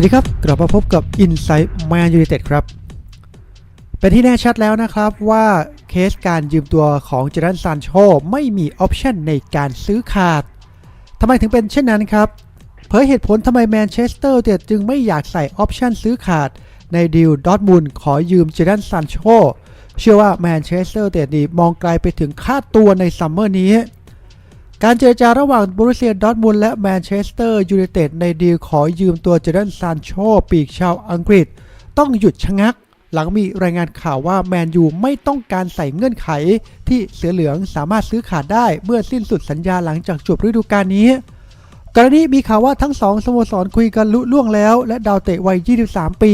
วัสดีครับ กลับมาพบกับ Insight Man United ครับ เป็นที่แน่ชัดแล้วนะครับว่าเคสการยืมตัวของเจรันซานโชไม่มีออปชันในการซื้อขาดทำไมถึงเป็นเช่นนั้นครับ เผยเหตุผลทำไมแมนเชสเตอร์จึงไม่อยากใส่ออปชันซื้อขาด ในดีลดอทมุนขอยืมเจรันซานโชเชื่อว่าแมนเชสเตอร์นี้มองไกลไปถึงค่าตัวในซัมเมอร์นี้ การเจรจาระหว่างบรูเซียดอร์ทมุนด์และแมนเชสเตอร์ยูไนเต็ดในดีลขอยืมตัวเจดันซานโชปีกชาวอังกฤษ ต้องหยุดชะงัก หลังมีรายงานข่าวว่าแมนยูไม่ต้องการใส่เงื่อนไข ที่เสือเหลืองสามารถซื้อขาดได้เมื่อสิ้นสุดสัญญาหลังจากจบฤดูกาลนี้ กรณีมีข่าวว่าทั้งสองสโมสรคุยกันลุล่วงแล้ว และดาวเตะวัย 23 ปี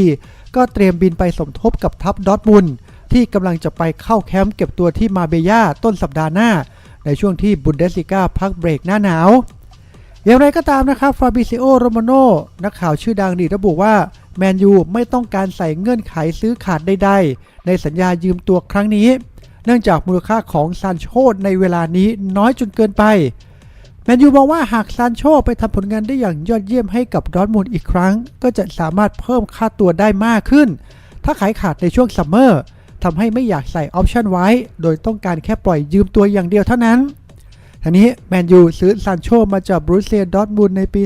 ก็เตรียมบินไปสมทบกับทัพดอร์ทมุนด์ที่กำลังจะไปเข้าแคมป์เก็บตัวที่มาเบยาต้นสัปดาห์หน้า ในช่วงที่บุนเดสลิก้าพักเบรกหน้าหนาว อย่างไรก็ตามนะครับฟาบิซิโอโรมาโนนักข่าวชื่อดังนี่ระบุว่าแมนยูไม่ต้องการใส่เงื่อนไขซื้อขาดใดๆ ในสัญญายืมตัวครั้งนี้ เนื่องจากมูลค่าของซานโชในเวลานี้น้อยจนเกินไป แมนยูมองว่าหากซานโชไปทำผลงานได้อย่างยอดเยี่ยมให้กับดอร์ทมุนอีกครั้ง ก็จะสามารถเพิ่มค่าตัวได้มากขึ้น ถ้าขายขาดในช่วงซัมเมอร์ ทำให้ไม่อยากใส่ออปชันไว้ โดยต้องการแค่ปล่อยยืมตัวอย่างเดียวเท่านั้นทีนี้แมนยูซื้อซานโชมาจากบรูเซียดอทมุนในปี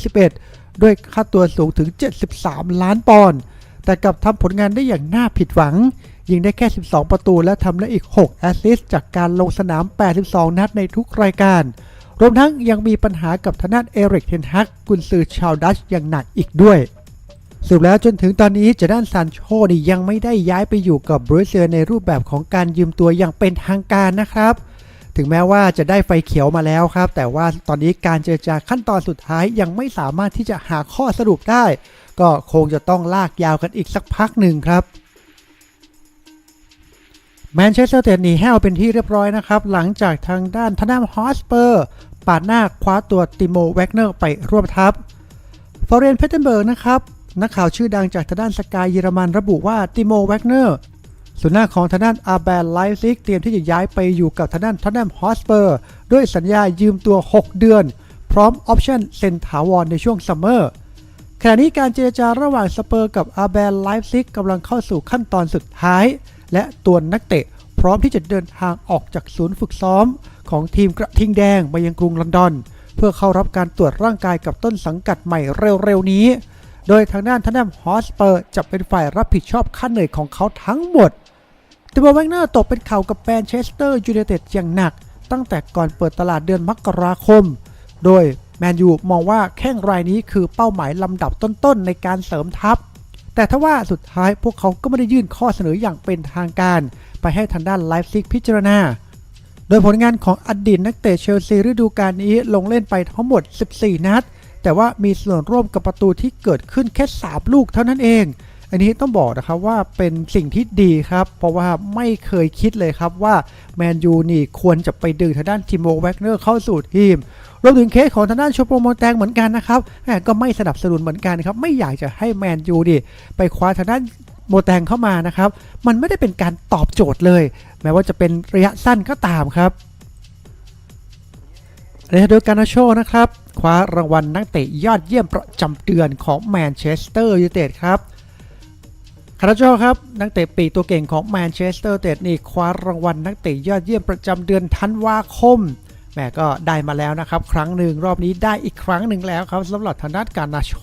2021 ด้วยค่าตัวสูงถึง 73 ล้านปอนด์ แต่กลับทำผลงานได้อย่างน่าผิดหวัง ยิงได้แค่ 12 ประตูและทำได้อีก 6 แอสซิสต์จากการลงสนาม 82 นัดในทุกรายการ รวมทั้งยังมีปัญหากับทนานเอริกเทนฮักกุนซือชาวดัชอย่างหนักอีกด้วย สรุปแล้วจนถึงตอนนี้เจด้านซานโชนี่ยังไม่ได้ย้ายไปอยู่กับบรูเซียในรูปแบบของการยืมตัวอย่างเป็นทางการนะครับ ถึงแม้ว่าจะได้ไฟเขียวมาแล้วครับ แต่ว่าตอนนี้การเจรจาขั้นตอนสุดท้ายยังไม่สามารถที่จะหาข้อสรุปได้ ก็คงจะต้องลากยาวกันอีกสักพักหนึ่งครับแมนเชสเตอร์เตหนีแห้วเป็นที่เรียบร้อยนะครับ หลังจากทางด้านทนามฮอสเปอร์ ปาดหน้าคว้าตัวติโมแวกเนอร์ไปร่วมทัพฟอร์เรนเพเทนเบิร์กนะครับ นักข่าวชื่อดังจากทางด้านสกายเยอรมันระบุว่าติโมแวกเนอร์ส่วนหน้าของทางด้านอาแบนไลฟ์ซิกเตรียมที่จะย้ายไปอยู่กับทางด้านทอนแนมฮอสเปอร์ด้วยสัญญายืมตัว 6 เดือน พร้อมออปชั่นเซ็นถาวรในช่วงซัมเมอร์ขณะนี้การเจรจาระหว่างสเปอร์กับอาแบนไลฟ์ซิกกำลังเข้าสู่ขั้นตอนสุดท้าย และตัวนักเตะพร้อมที่จะเดินทางออกจากศูนย์ฝึกซ้อม ของทีมกระทิงแดงมายังกรุงลอนดอน เพื่อเข้ารับการตรวจร่างกายกับต้นสังกัดใหม่เร็วๆนี้ โดยทางด้านทนามฮอสเปอร์จะเป็นฝ่ายรับผิดชอบค่าเหนื่อยของเขาทั้งหมดติโมแวกเนอร์ตกเป็นข่าวกับแมนเชสเตอร์ยูไนเต็ดอย่างหนัก ตั้งแต่ก่อนเปิดตลาดเดือนมกราคม โดยแมนยูมองว่าแข้งรายนี้คือเป้าหมายลำดับต้นๆในการเสริมทัพ แต่ถ้าว่าสุดท้ายพวกเขาก็ไม่ได้ยื่นข้อเสนออย่างเป็นทางการ ไปให้ทางด้านไลฟ์ซิกพิจารณา โดยผลงานของอดีตนักเตะเชลซีฤดูกาลนี้ลงเล่นไปทั้งหมด 14 นัด แต่ว่ามีส่วนร่วมกับประตูที่เกิดขึ้นแค่3ลูกเท่านั้นเอง อันนี้ต้องบอกนะครับว่าเป็นสิ่งที่ดีครับ เพราะว่าไม่เคยคิดเลยครับว่าแมนยูนี่ควรจะไปดึงทางด้านทิโมแวกเนอร์เข้าสู่ทีมรวมถึงเคสของทางด้านโชโปโมแตงเหมือนกันนะครับแหม่ก็ไม่สนับสนุนเหมือนกันครับไม่อยากจะให้แมนยูดิไปคว้าทางด้านโมแตงเข้ามานะครับ มันไม่ได้เป็นการตอบโจทย์เลย แม้ว่าจะเป็นระยะสั้นก็ตามครับในเดียวกันนะโชนะครับ คว้ารางวัลนักเตะยอดเยี่ยมประจำเดือนของแมนเชสเตอร์ยูไนเต็ดครับคาราโจครับนักเตะปีตัวเก่งของแมนเชสเตอร์ยูไนเต็ดนี่คว้ารางวัลนักเตะยอดเยี่ยมประจำเดือนธันวาคมแม่ก็ได้มาแล้วนะครับ ครั้งหนึ่งรอบนี้ได้อีกครั้งหนึ่งแล้วครับสำหรับทางด้านการนาโช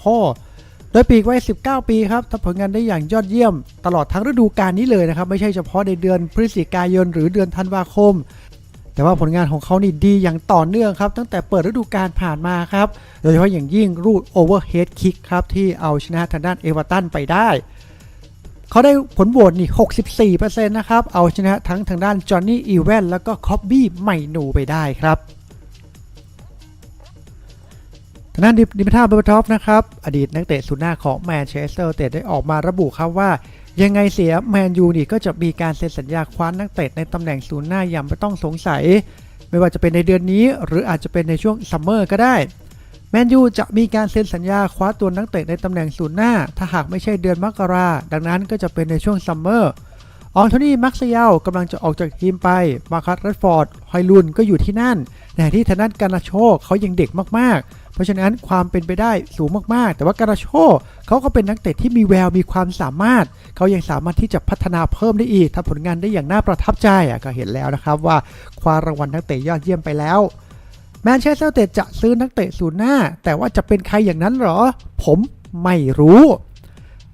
โดยปีกวัย19 ปีครับทำผลงานได้อย่างยอดเยี่ยม ตลอดทั้งฤดูกาลนี้เลยนะครับ ไม่ใช่เฉพาะในเดือนพฤศจิกายนหรือเดือนธันวาคม แต่ว่าผลงานของเขานี่ดีอย่างต่อเนื่องครับ ตั้งแต่เปิดฤดูกาลผ่านมาครับ โดยเฉพาะอย่างยิ่งรูดโอเวอร์เฮดคิกครับ ที่เอาชนะทางด้านเอเวอร์ตันไปได้ เขาได้ผลโหวตนี่64%นะครับ เอาชนะทั้งทางด้านจอห์นนี่อีแวนแล้วก็คอบบี้ไมนูไปได้ครับทางด้านดิมิทาเบอร์ทอฟนะครับ อดีตนักเตะสุดหน้าของแมนเชสเตอร์เตดได้ออกมาระบุครับว่า ยังไงเสียแมนยูนี่ก็จะมีการเซ็นสัญญาคว้านักเตะในตำแหน่งศูนย์หน้าอย่างไม่ต้องสงสัย ไม่ว่าจะเป็นในเดือนนี้ หรืออาจจะเป็นในช่วงซัมเมอร์ก็ได้แมนยูจะมีการเซ็นสัญญาคว้าตัวนักเตะในตำแหน่งศูนย์หน้า ถ้าหากไม่ใช่เดือนมกราดังนั้นก็จะเป็นในช่วงซัมเมอร์ออนโทนี่มักซิเยลกำลังจะออกจากทีมไป มาคัสเรดฟอร์ด ฮอยลุนก็อยู่ที่นั่นในที่ทางด้านการนาโชเขายังเด็กมากๆ เพราะฉะนั้นความเป็นไปได้สูงมากๆ แต่ว่าการาโชเขาก็เป็นนักเตะที่มีแววมีความสามารถ เขายังสามารถที่จะพัฒนาเพิ่มได้อีกทำผลงานได้อย่างน่าประทับใจอะก็เห็นแล้วนะครับว่าคว้ารางวัลนักเตะยอดเยี่ยมไปแล้วแมนเชสเตอร์เตะจะซื้อนักเตะศูนย์หน้า แต่ว่าจะเป็นใครอย่างนั้นหรอ ผมไม่รู้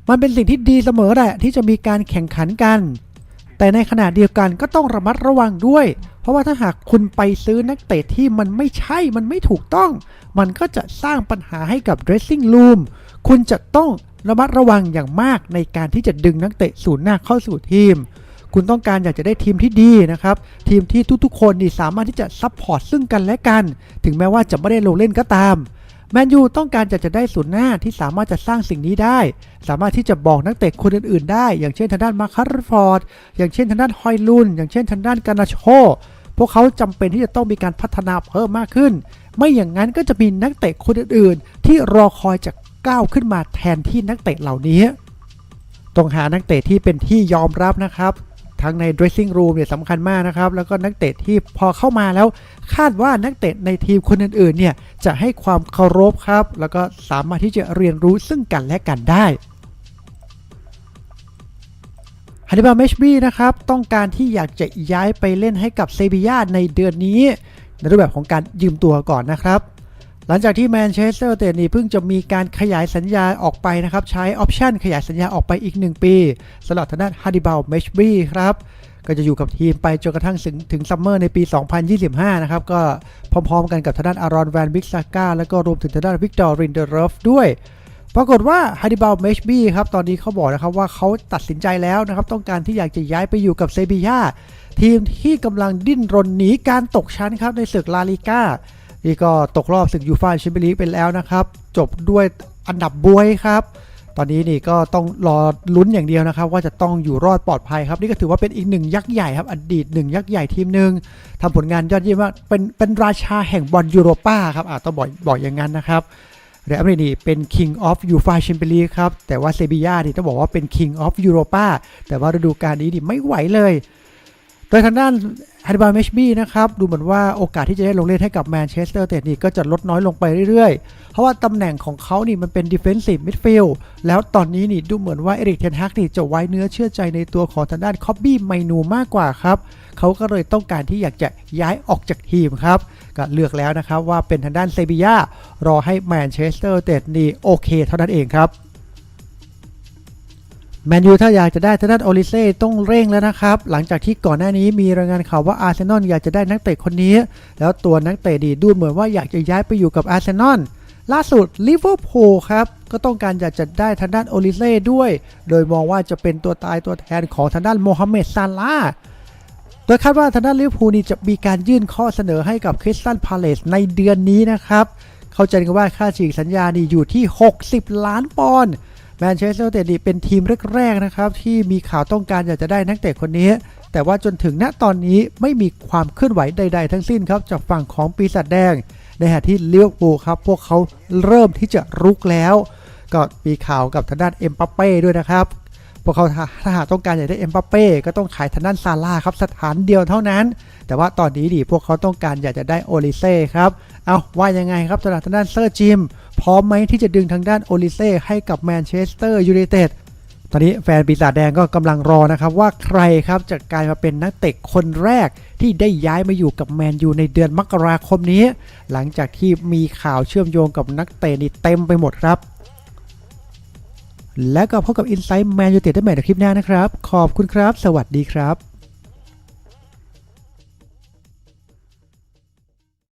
มันเป็นสิ่งที่ดีเสมอแหละที่จะมีการแข่งขันกัน แต่ในขณะเดียวกันก็ต้องระมัดระวังด้วย เพราะว่าถ้าหากคุณไปซื้อนักเตะที่มันไม่ใช่ มันไม่ถูกต้อง มันก็จะสร้างปัญหาให้กับ dressing room คุณจะต้องระมัดระวังอย่างมากในการที่จะดึงนักเตะศูนย์หน้าเข้าสู่ทีม คุณต้องการอยากจะได้ทีมที่ดีนะครับ ทีมที่ทุกๆ คนนี่สามารถที่จะซัพพอร์ตซึ่งกันและกัน ถึงแม้ว่าจะไม่ได้ลงเล่นก็ตามแมนยูต้องการจะจะได้ศูนย์หน้าที่สามารถจะสร้างสิ่งนี้ได้ สามารถที่จะบอกนักเตะคนอื่นๆได้ อย่างเช่นทางด้านมาร์คัสฟอร์ด อย่างเช่นทางด้านฮอยลุน อย่างเช่นทางด้านกานาโช พวกเขาจำเป็นที่จะต้องมีการพัฒนาเพิ่มมากขึ้น ไม่อย่างนั้นก็จะมีนักเตะคนอื่นๆ ที่รอคอยจะก้าวขึ้นมาแทนที่นักเตะเหล่านี้ ต้องหานักเตะที่เป็นที่ยอมรับนะครับทั้งใน dressing room เนี่ยสำคัญมากนะครับ แล้วก็นักเตะที่พอเข้ามาแล้ว คาดว่านักเตะในทีมคนอื่นๆเนี่ยจะให้ความเคารพครับ แล้วก็สามารถที่จะเรียนรู้ซึ่งกันและกันได้ ฮันนิบาลเมชบี้นะครับต้องการที่อยากจะย้ายไปเล่นให้กับเซบียาในเดือนนี้ ในรูปแบบของการยืมตัวก่อนนะครับ หลังจากที่แมนเชสเตอร์เตนี่เพิ่งจะมีการขยายสัญญาออกไปนะครับใช้ออปชันขยายสัญญาออกไปอีก 1 ปีสำหรับทางด้านฮันนิบาลเมชบี้ครับก็จะอยู่กับทีมไปจนกระทั่งถึงถึงซัมเมอร์ในปี 2025 นะครับ ก็พร้อมๆกันกับทางด้านอารอนแวนวิกซาก้าแล้วก็รวมถึงทางด้านวิกตอร์รินเดอร์ฟด้วย ปรากฏว่าฮันนิบาลเมชบี้ครับตอนนี้เขาบอกนะครับว่าเขาตัดสินใจแล้วนะครับต้องการที่อยากจะย้ายไปอยู่กับเซบียาทีมที่กำลังดิ้นรนหนีการตกชั้นครับในศึกลาลิก้านี่ก็ตกรอบศึกยูฟ่าแชมเปี้ยนลีกไปแล้วนะครับ จบด้วยอันดับบวยครับ ตอนนี้นี่ก็ต้องรอลุ้นอย่างเดียวนะครับ ว่าจะต้องอยู่รอดปลอดภัยครับ นี่ก็ถือว่าเป็นอีกหนึ่งยักษ์ใหญ่ครับ อดีตหนึ่งยักษ์ใหญ่ทีมหนึ่งทำผลงานยอดเยี่ยมมากเป็นเป็นราชาแห่งบอลยูโรป้าครับอ่าต้องบอกบอกอย่างนั้นนะครับ เรอัลมาดริดนี่เป็น King of UEFA Champions League ครับ แต่ว่าเซบียานี่ต้องบอกว่าเป็น King of Europa แต่ว่าฤดูกาลนี้นี่ไม่ไหวเลย โดยทางด้าน ฮันบาลเมชบี้นะครับดูเหมือนว่าโอกาสที่จะได้ลงเล่นให้กับแมนเชสเตอร์เตดนี่ก็จะลดน้อยลงไปเรื่อยๆ เพราะว่าตำแหน่งของเขานี่มันเป็น Defensive Midfield แล้วตอนนี้นี่ดูเหมือนว่าเอริกเทนฮักนี่จะไว้เนื้อเชื่อใจในตัวของทางด้านคอบบี้ไมนูมากกว่าครับเขาก็เลยต้องการที่อยากจะย้ายออกจากทีมครับก็เลือกแล้วนะครับว่าเป็นทางด้านเซบียารอให้แมนเชสเตอร์เตดนี่โอเค เท่านั้นเองครับ แมนยูถ้าอยากจะได้ทางด้านโอลิเซ่ต้องเร่งแล้วนะครับ หลังจากที่ก่อนหน้านี้มีรายงานข่าวว่าอาร์เซนอลอยากจะได้นักเตะคนนี้ แล้วตัวนักเตะดีดูเหมือนว่าอยากจะย้ายไปอยู่กับอาร์เซนอลล่าสุดลิเวอร์พูลครับก็ต้องการอยากจะได้ทางด้านโอลิเซ่ด้วย โดยมองว่าจะเป็นตัวตายตัวแทนของทางด้านโมฮัมเหม็ดซาลาโดยคาดว่าทางด้านลิเวอร์พูลนี่จะมีการยื่นข้อเสนอให้กับคริสตันพาเลสในเดือนนี้นะครับเข้าใจกันว่าค่าฉีกสัญญานี่อยู่ที่ 60 ล้านปอนด์ แมนเชสเตอร์เตนี่เป็นทีมแรกๆนะครับที่มีข่าวต้องการอยากจะได้นักเตะคนนี้ แต่ว่าจนถึงณตอนนี้ไม่มีความเคลื่อนไหวใด ๆ ทั้งสิ้นครับจากฝั่งของปีศาจแดง ในขณะที่เลี้ยวปูครับพวกเขาเริ่มที่จะรุกแล้ว ก็มีข่าวกับทางด้านเอ็มปัปเป้ด้วยนะครับ พวกเขาถ้าหากต้องการอยากได้เอ็มบัปเป้ก็ต้องขายทางด้านซาร่าครับสถานเดียวเท่านั้น แต่ว่าตอนนี้ดิพวกเขาต้องการอยากจะได้โอลิเซ่ครับเอาว่ายังไงครับสำหรับทางด้านเซอร์จิมพร้อมไหมที่จะดึงทางด้านโอลิเซ่ให้กับแมนเชสเตอร์ยูไนเต็ดตอนนี้แฟนปีศาจแดงก็กำลังรอนะครับว่าใครครับจะกลายมาเป็นนักเตะคนแรกที่ได้ย้ายมาอยู่กับแมนยูในเดือนมกราคมนี้ หลังจากที่มีข่าวเชื่อมโยงกับนักเตะนี่เต็มไปหมดครับ แล้วก็พบกับ Insight Man United ได้ใหม่ในคลิปหน้านะครับ ขอบคุณครับ สวัสดีครับ